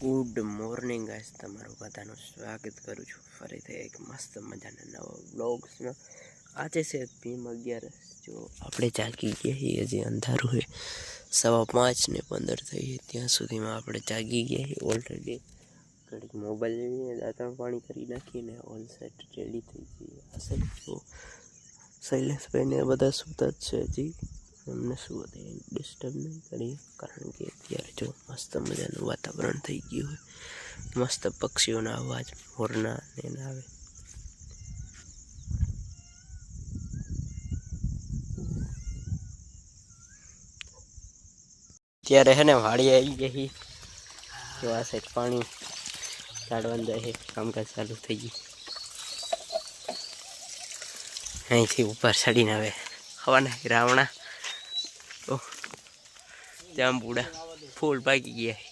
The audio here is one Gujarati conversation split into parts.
Good morning guys. તમારું બધાનું સ્વાગત કરું છું ફરીથી એક મસ્ત મજાના નવા બ્લોગ્સમાં આજે છે ભીમ અગિયારસ જો આપણે જાગી ગયા છીએ, હજી અંધારું છે. સવા પાંચ ને પંદર થઈ ત્યાં સુધીમાં આપણે જાગી ગયા છીએ ઓલરેડી ઘડીક મોબાઈલ લઈને દાંતણ પાણી કરી નાખીને ઓલ સેટ રેડી થઈ જઈએ. આ તો શૈલેષભાઈને બધા સૂતા જ છે હજી. એમને શું હતું ડિસ્ટર્બ નહીં કરીએ કારણ કે અત્યારે જો મસ્ત મજાનું વાતાવરણ થઈ ગયું હોય. મસ્ત પક્ષીઓના અવાજ મોરના ને એના આવે. ત્યારે હે ને વાડીએ આવી છીએ જો આ સાઈડ પાણી કાઢવાનું જાય કામકાજ ચાલુ થઈ ગયું. અહીંથી ઉપર ચડીને આવે ખવાના રાવણા જાંબુડા ફૂલ પાકી ગયા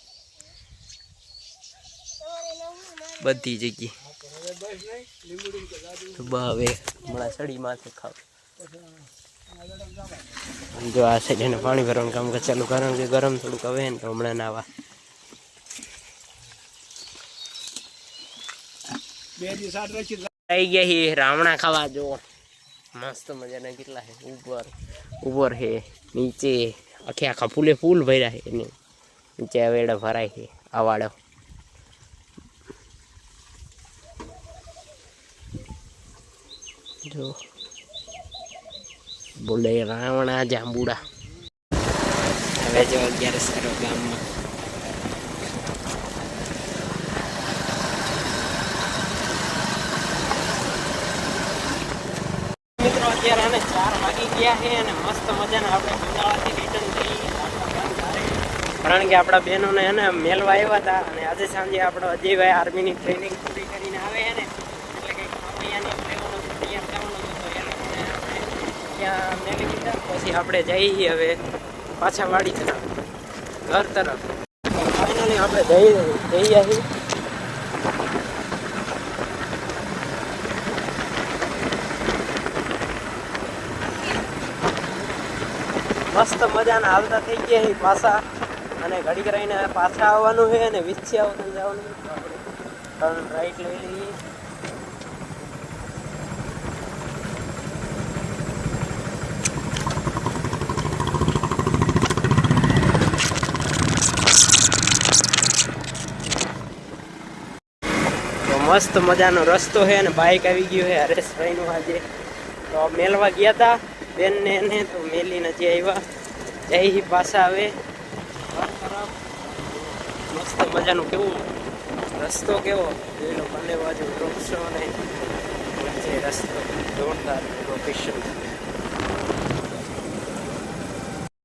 બધી જગ્યાએ. હવે હમણાં સડી માથે ખાવ. જો આ એને પાણી ભરવાનું કામ ચાલુ કારણ કે ગરમ થોડુંક હવે ને, તો હમણાં નાવા. આવી ગયા રાવણા ખાવા, જો. મસ્ત મજાના કેટલા હે ઉપર ઉપર હે નીચે. આખે આખા ફૂલે ફૂલ ભર્યા છે એની. નીચે અવેડા ભરાય છે આવાડો જો. બોલે રાવણા જાંબુડા. હવે જો અગિયાર સારો ગામમાં. મિત્રો, અત્યારે આને ચાર વાગી ગયા છે અને મસ્ત મજાના આપણે કારણ કે આપણા બહેનોને એને મેલવા આવ્યા હતા અને આજે સાંજે આપણો અજયભાઈ આર્મીની ટ્રેનિંગ પૂરી કરીને આવે છે ને, એટલે ત્યાં મેલી દીધા. પછી આપણે જઈએ હવે પાછા વાડી તરફ, ઘર તરફ. ફાઇનલી આપણે જઈ જઈ આવી મસ્ત મજાના હાલતા થઈ ગયા પાછા. અને ઘડીક રહીને પાછા આવવાનું છે અને વિછ્યા આવતું જવાનું પણ રાઈટ લઈ લઈએ. મસ્ત મજાનો રસ્તો છે અને બાઇક આવી ગયું છે હરેશભાઈનું આજે. તો મેલવા ગયા હતા બેનને એને તો મેલીને જે આવ્યા. જય પાછા આવે મસ્ત મજાનું કેવું? રસ્તો કેવો? જોઈ લો બાજુ વૃક્ષો અને વચ્ચે રસ્તો, જોરદાર લોકેશન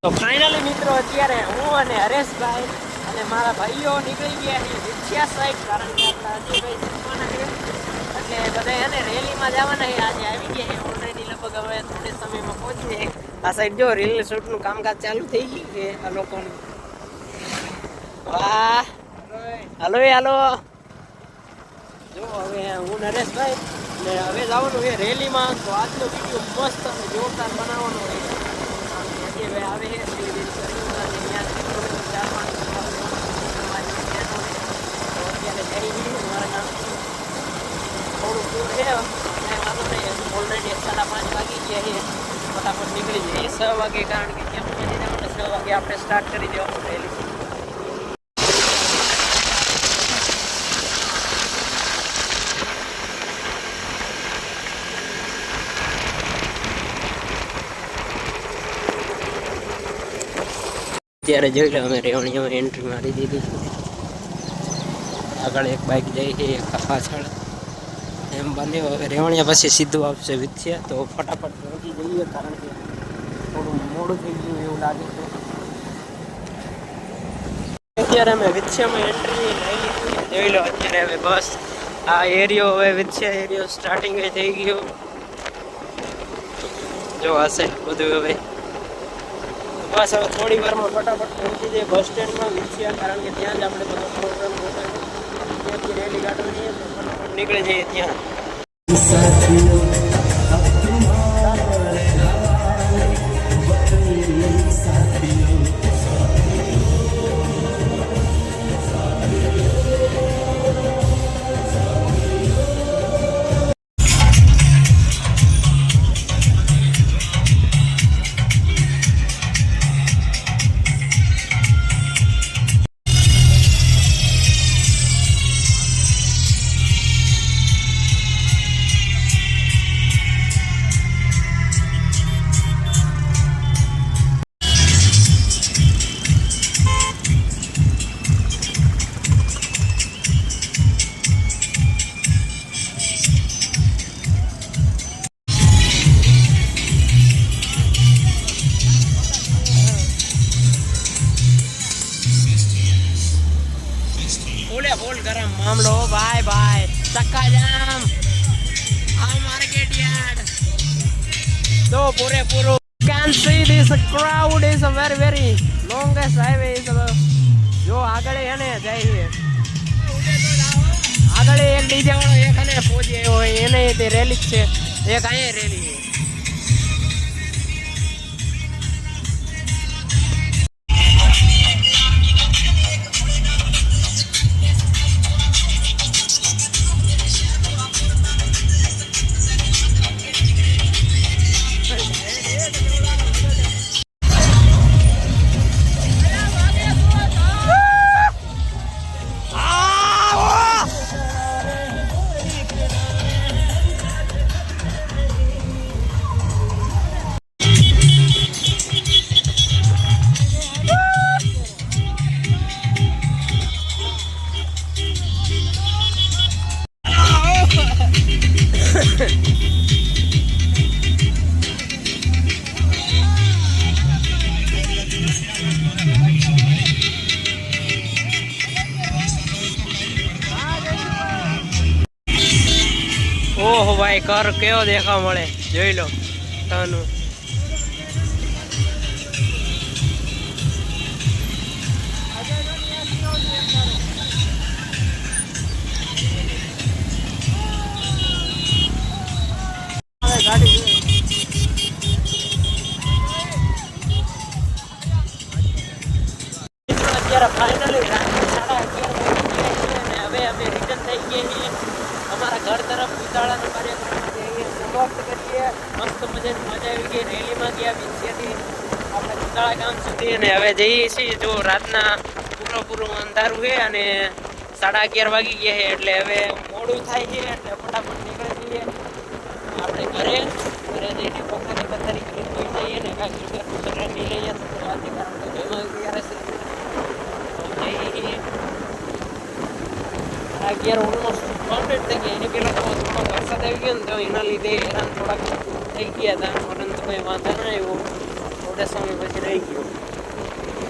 તો ફાઇનલી મિત્રો, અત્યારે હું અને હરેશભાઈ અને મારા ભાઈઓ નીકળી ગયા છીએ વિછ્યા સાઈડ કારણ કે આપણા અજયભાઈ જમવાના છે. એટલે બધા એને રેલીમાં જવાના છે. આજે આવી ગયા છે ઓલરેડી લગભગ હવે થોડે સમયમાં પહોંચીએ આ સાઈડ જો રીલ શૂટનું કામકાજ ચાલુ થઈ ગયું છે, આ લોકોનું વાહ. હાલો હાલો. જો હવે હું નરેશભાઈ, ને હવે જવાનું છે રેલીમાં. તો આજનો વીડિયો મસ્ત અને જોરદાર બનાવવાનો હોય અજયભાઈ આવે છે છે ઓલરેડી સાડા પાંચ વાગી ગયા છે. ફટાફટ નીકળી જઈએ. છ વાગે, કારણ કે ત્યાં છ વાગે આપણે સ્ટાર્ટ કરી દેવાનું રેલી અત્યારે જોઈ લો અમે રેવણીમાં એન્ટ્રી મારી દીધી છે. આગળ એક બાઇક જાય છે, એક પાછળ. એમ બંને હવે રેવણિયા પછી સીધું આવશે વિથ્યા તો ફટાફટ પહોંચી જઈએ કારણ કે થોડું મોડું થઈ ગયું એવું લાગે છે. અત્યારે અમે વિથ્યામાં એન્ટ્રી લઈ લીધી. જોઈ લો અત્યારે હવે બસ. આ એરિયો હવે વિથ્યા એરિયો સ્ટાર્ટિંગ થઈ ગયો. જો હશે બધું હવે બસ હવે થોડી વારમાં ફટાફટ પહોંચી જઈએ બસ સ્ટેન્ડમાં વિછ્યા કારણ કે ત્યાં જ આપણે બધો પ્રોગ્રામ ગોઠવ્યો ત્યાંથી રેલી ફટાફટ નીકળી જઈએ ત્યાં. ફૂલે ચક્કા આ માર્કેટ યાર્ડ તો પૂરે પૂરું can see this crowd is a very very longest highway is a જો આગળ એને જાય છે આગળ એક ડીજે વાળો એક અને પહોંચી આવ્યો હોય, એને તે રેલી છે. એક અહીંયા રેલી છે. કર કેવો દેખાવ મળે જોઈ લો તનું અત્યારે ફાઇનલી રાત્રે સાડા અગિયાર વાગી ગયા છે અને હવે અમે રિટર્ન થઈ ગયા છીએ અમારા ઘર તરફ ઉતાળાનો કાર્યક્રમ જઈએ સમાપ્ત કરીએ મજાની મજા આવી ગઈ. રેલીમાં ગયા બીચેથી આપણે ઉતાળા ગામ સુધી અને હવે જઈએ છીએ. જો રાતના પૂરો અંધારું છે અને સાડા અગિયાર વાગી ગયા છે, એટલે હવે મોડું થાય છે એટલે ફટાફટ નીકળી જઈએ. આપણે ઘરે ઘરે જઈને પોતાની પથારી કરી જઈએ ને કાંઈક સુગર સુગર લઈ લઈએ. તો ઓલમોસ્ટ કમ્પ્લીટ થઈ ગયા. એની પહેલાં તો વરસાદ આવી ગયો ને, તો એના લીધે હેરાન થોડાક થઈ ગયા હતા. પરંતુ કંઈ વાંધો ન આવ્યો થોડા સમય પછી રહી ગયો.